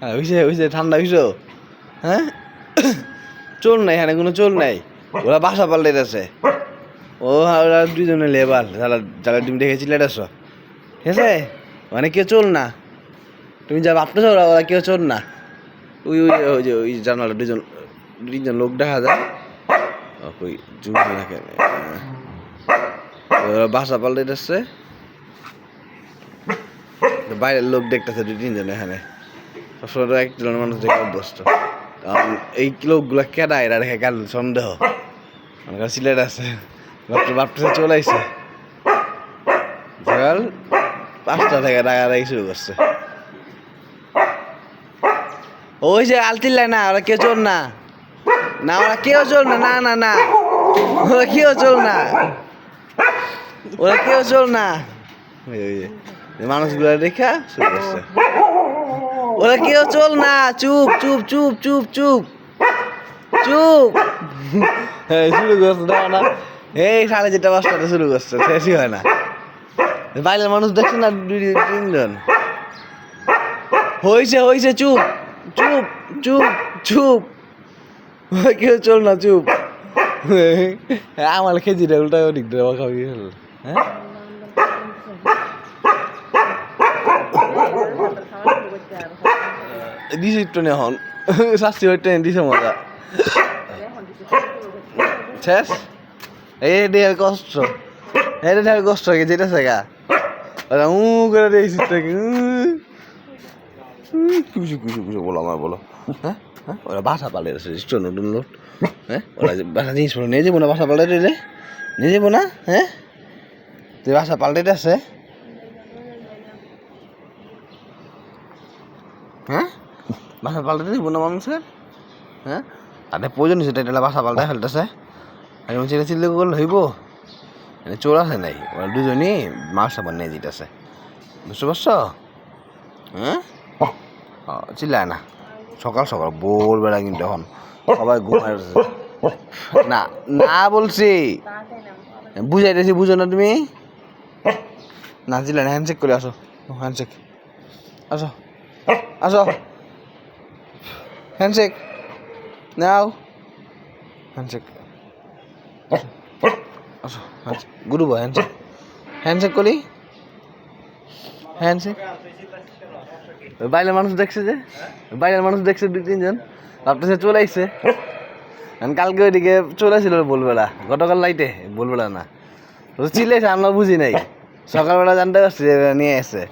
হ্যাঁ হইছে হইছে ঠান্ডা হইছো হ্যাঁ? চোর নাই এখানে কোনো চোর নাই। ওরা বাসা পাল্টাইতেছে। ও ওরা দুজনে লেবার। যারা যারা তুমি দেখেছিলে এটা ঠিক আছে? মানে কেউ চোর না। তুমি যা ভাবতেছো ওরা ওরা কেউ চোর না। ওই ওই ওই যে ওই জানালা দুজন দুজন লোক দেখা যায়। ও, কই জুম না ওরা বাসা পাল্টাইতেছে। বাইরের লোক দেখতেছে দুই তিনজন এখানে। সবসময় তো একজন মানুষ দেখে অভ্যস্ত। কারণ এই লোকগুলো কেডা এরা রেখে গেল সন্দেহ? আমার কাছে সিলেট আছে। ভাবতে ভাবতেছে চলে আইছে। সকাল পাঁচটা থেকে ডাকাডাকি শুরু করছে। ওই যে আলতিল্লাই না ওরা কেউ চোর না। না ওরা কেউ চোর না না না না। ওরা কেউ চোর না। ওরা কেউ চোর না। ওই যে, মানুষগুলো দেখা শুরু করছে। ওরা কেউ চল না, চুপ চুপ চুপ চুপ চুপ। চুপ। শুরু করছে না না। এই, সাড়ে চারটা পাঁচটাতে শুরু করছে, শেষই হয় না। বাইরের মানুষ দেখছে না দুই তিনজন? হয়েছে হয়েছে চুপ চুপ চুপ চুপ। কেউ চল না, চুপ। আমার খেজিটা উল্টা ওদিক দিয়ে খাবি হ্যাঁ? দিছে একটু এখন শাস্তি হইতে দিছে মজা শেষ এই দেয়ার কষ্ট এই দেয়ার কষ্ট হয়ে যেটা সেগা ওরা উ করে দিয়েছিস তোকে কুসু কুসু কুসু বলো আমার বলো হ্যাঁ হ্যাঁ ওরা বাসা পালে এসেছে নতুন হ্যাঁ ওরা বাসা জিনিসপত্র নিয়ে যাব না বাসা পাল্টে নিয়ে যাব না হ্যাঁ তুই বাসা পাল্টে আছে হ্যাঁ? বাসা পাল্টে দিব না মানুষের হ্যাঁ? তাদের প্রয়োজন সেটা এটা বাসা পাল্টায় ফেলতেছে। বলছি, এটা চিল্লে করলে হইব? এটা চোর আছে নাই। ওরা দুজনই মাছ সাবান নিয়ে যেতেছে। বুঝতে পারছ? হ্যাঁ? চিল্লায় না। সকাল সকাল, ভোরবেলা কিন্তু এখন সবাই ঘুমায় না না বলছি। বুঝাইতেছি, বুঝো না তুমি? না চিল্লা না হ্যান্ডশেক করে আসো। হ্যান্ডশেক আসো। আসো। হ্যান্ডশেক নাও হ্যান্ডশেক আসো হ্যান্ডশেক গুরু ভাই হ্যান্ডশেক হ্যান্ডশেক করি? হ্যান্ডশেক বাইরের মানুষ দেখছে যে? বাইরের মানুষ দেখছে দুই তিনজন। ভাবতেছে চলে আইসে কারণ কালকে ওইদিকে চলে আসছিল বলবেলা গতকাল লাইটে বলবেলা না। চিল্লাইছে আমরা বুঝি নাই। সকালবেলা জানতে পারছি নিয়ে এসে